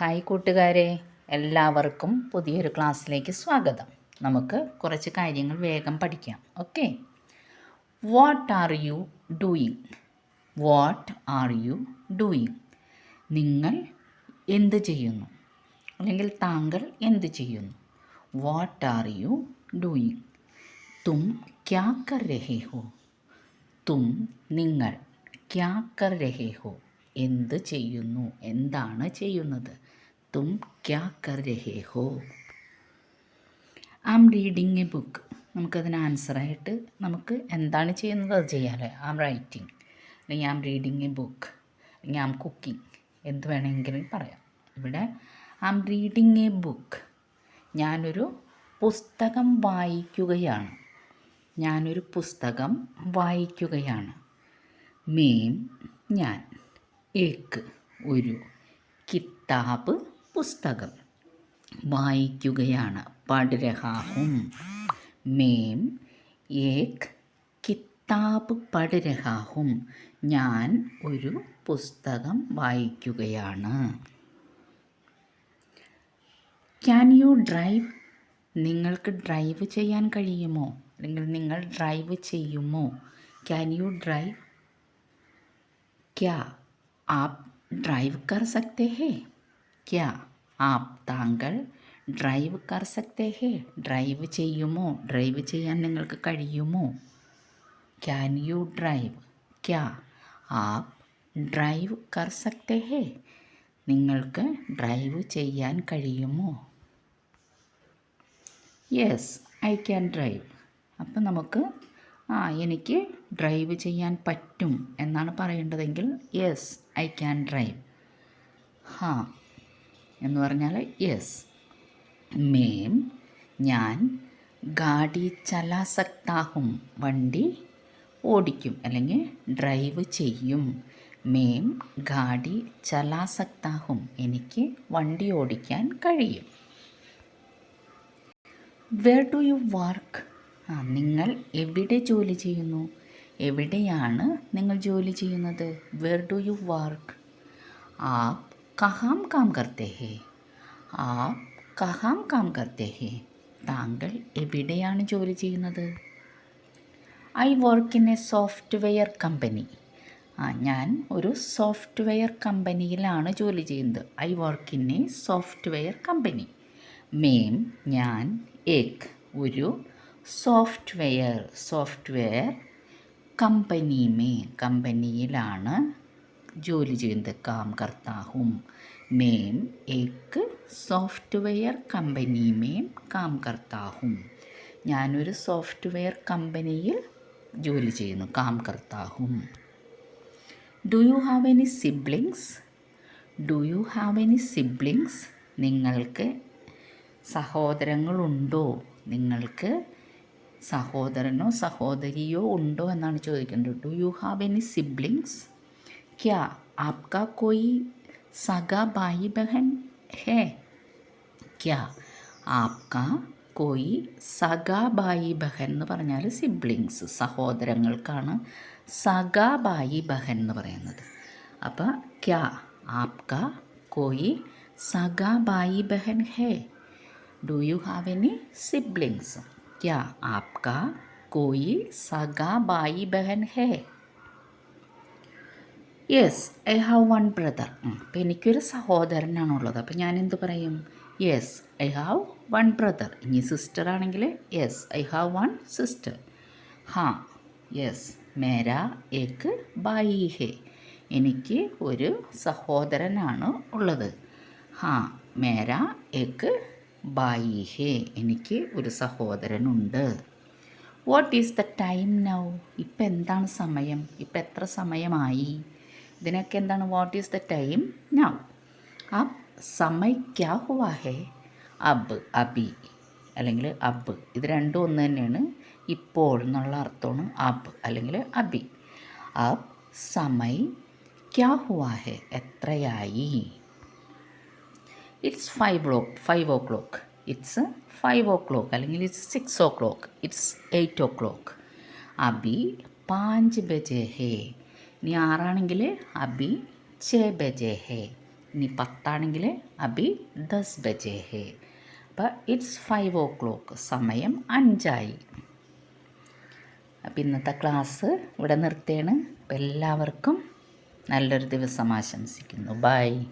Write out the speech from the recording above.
Hi കൂട്ടുകാരെ. എല്ലാവർക്കും പുതിയൊരു ക്ലാസ്സിലേക്ക് സ്വാഗതം. നമുക്ക് കുറച്ച് കാര്യങ്ങൾ വേഗം പഠിക്കാം. Okay what are you doing what are you doing നിങ്ങൾ എന്ത് ചെയ്യുന്നു? അല്ലെങ്കിൽ താങ്കൾ എന്ത് ചെയ്യുന്നു? വാട്ട് ആർ യു ഡൂയിങ് തും ക്യാ കർ രഹേ ഹോ? തും നിങ്ങൾ ക്യാ കർ രഹേ ഹോ? എന്ത് ചെയ്യുന്നു? എന്താണ് ചെയ്യുന്നത്? തും ക്യാ കർ രഹേ ഹോ ആം റീഡിങ് എ ബുക്ക് നമുക്കതിന് ആൻസറായിട്ട് നമുക്ക് എന്താണ് ചെയ്യുന്നത് അത് ചെയ്യാമല്ലേ ആം റൈറ്റിംഗ് അല്ലെങ്കിൽ ആം റീഡിങ് എ ബുക്ക് അല്ലെങ്കിൽ ആം കുക്കിംഗ് എന്ത് വേണമെങ്കിലും പറയാം. ഇവിടെ ആം റീഡിങ് എ ബുക്ക് ഞാനൊരു പുസ്തകം വായിക്കുകയാണ്. ഞാനൊരു പുസ്തകം വായിക്കുകയാണ്. മേം ഞാൻ. ഏക്ക് ഒരു കിതാബ് പുസ്തകം വായിക്കുകയാണ്. പടരഹാഹും. രഹാഹും മേം ഏക് കിതാബ് പടരഹാഹും. രഹാഹും ഞാൻ ഒരു പുസ്തകം വായിക്കുകയാണ്. Can you drive? നിങ്ങൾക്ക് ഡ്രൈവ് ചെയ്യാൻ കഴിയുമോ? അല്ലെങ്കിൽ നിങ്ങൾ ഡ്രൈവ് ചെയ്യുമോ? Can you drive? ക്യാ ആപ് ഡ്രൈവ് കർ സക്തേ ഹേ? ക്യാ ആപ്പ് താങ്കൾ ഡ്രൈവ് കർ സക്തേ ഹേ ഡ്രൈവ് ചെയ്യുമോ? ഡ്രൈവ് ചെയ്യാൻ നിങ്ങൾക്ക് കഴിയുമോ? Can you drive? ക്യാ ആപ് ഡ്രൈവ് കർ സക്തേ ഹേ നിങ്ങൾക്ക് ഡ്രൈവ് ചെയ്യാൻ കഴിയുമോ? Yes I can drive. അപ്പം നമുക്ക് ആ എനിക്ക് ഡ്രൈവ് ചെയ്യാൻ പറ്റും എന്നാണ് പറയേണ്ടതെങ്കിൽ യെസ് ഐ ക്യാൻ ഡ്രൈവ്. ഹാ എന്ന് യെസ്. മേം ഞാൻ ഗാഡി ചലാസക്താഹും വണ്ടി ഓടിക്കും അല്ലെങ്കിൽ ഡ്രൈവ് ചെയ്യും. മേം ഗാഡി ചലാസക്താഹും എനിക്ക് വണ്ടി ഓടിക്കാൻ കഴിയും. വേർ ഡു യു വർക്ക് ആ നിങ്ങൾ എവിടെ ജോലി ചെയ്യുന്നു? എവിടെയാണ് നിങ്ങൾ ജോലി ചെയ്യുന്നത്? വേർ ഡു യു വർക്ക് ആപ്പ് കഹാം കാം കർത്തേ ഹേ ആപ്പ് കഹാം കാം കർത്തേ ഹേ താങ്കൾ എവിടെയാണ് ജോലി ചെയ്യുന്നത്? I work in a software company ആ ഞാൻ ഒരു സോഫ്റ്റ്വെയർ കമ്പനിയിലാണ് ജോലി ചെയ്യുന്നത്. I work in a software company മേം ഞാൻ ഏക് ഒരു സോഫ്റ്റ്വെയർ സോഫ്റ്റ്വെയർ കമ്പനി മേ. കമ്പനിയിലാണ് ജോലി ചെയ്യുന്നത് കാം കർത്താഹും മേം ഏക്ക് സോഫ്റ്റ്വെയർ കമ്പനി മേം കാം കർത്താഹും ഞാനൊരു സോഫ്റ്റ്വെയർ കമ്പനിയിൽ ജോലി ചെയ്യുന്നു കാം കർത്താഹും do you have any siblings do you have any siblings നിങ്ങൾക്ക് സഹോദരങ്ങളുണ്ടോ? നിങ്ങൾക്ക് സഹോദരനോ സഹോദരിയോ ഉണ്ടോ എന്നാണ് ചോദിക്കേണ്ടത്. Do you have any siblings ക്യാ ആപ്കാ കോയി സഗാ ഭായി ബഹൻ ഹേ ക്യാ ആപ്കാ കോയി സഗാ ഭായി ബഹൻ എന്ന് പറഞ്ഞാൽ സിബ്ലിങ്സ് സഹോദരങ്ങൾക്കാണ് സഗാ ഭായി ബഹൻ എന്ന് പറയുന്നത് അപ്പോൾ ക്യാ ആപ്കാ കോയി സഗാ ഭായി ബഹൻ ഹേ do you have any siblings क्या आपका कोई सगा भाई बहन है Yes I have one brother അപ്പം എനിക്കൊരു സഹോദരനാണുള്ളത്. അപ്പം ഞാൻ എന്ത് പറയും? Yes I have one brother ഇനി സിസ്റ്റർ ആണെങ്കിൽ yes I have one sister ഹാ യെസ് മേര ഏക്ക് ബായി ഹേ. എനിക്ക് ഒരു സഹോദരനാണ് ഉള്ളത്. ഹാ മേര ഏക്ക് ബായി ഹേ. എനിക്ക് ഒരു സഹോദരനുണ്ട്. What is the time now ഇപ്പം എന്താണ് സമയം? ഇപ്പം എത്ര സമയമായി? ഇതിനൊക്കെ എന്താണ്? What is the time now അബ് സമയ് ക്യാ ഹുവാ ഹേ അബ് അബി അല്ലെങ്കിൽ അബ്. ഇത് രണ്ടും ഒന്ന് തന്നെയാണ്. ഇപ്പോൾ എന്നുള്ള അർത്ഥമാണ് അബ് അല്ലെങ്കിൽ അബി. അബ് സമയ് ക്യാ ഹുവാ ഹേ എത്രയായി? It's five o five o'clock it's five o'clock അല്ലെങ്കിൽ it's six o'clock it's eight o'clock Abi പാഞ്ച് ബജേ ഹേ. ഇനി ആറാണെങ്കിൽ അബി ചേ ബജേ ഹേ. ഇനി പത്താണെങ്കിൽ അബി ദസ് ബജേ ഹേ. അപ്പം ഇറ്റ്സ് ഫൈവ് ഓ ക്ലോക്ക് സമയം അഞ്ചായി. അപ്പം ഇന്നത്തെ ക്ലാസ് ഇവിടെ നിർത്തുകയാണ് അപ്പം എല്ലാവർക്കും നല്ലൊരു ദിവസം ആശംസിക്കുന്നു. ബൈ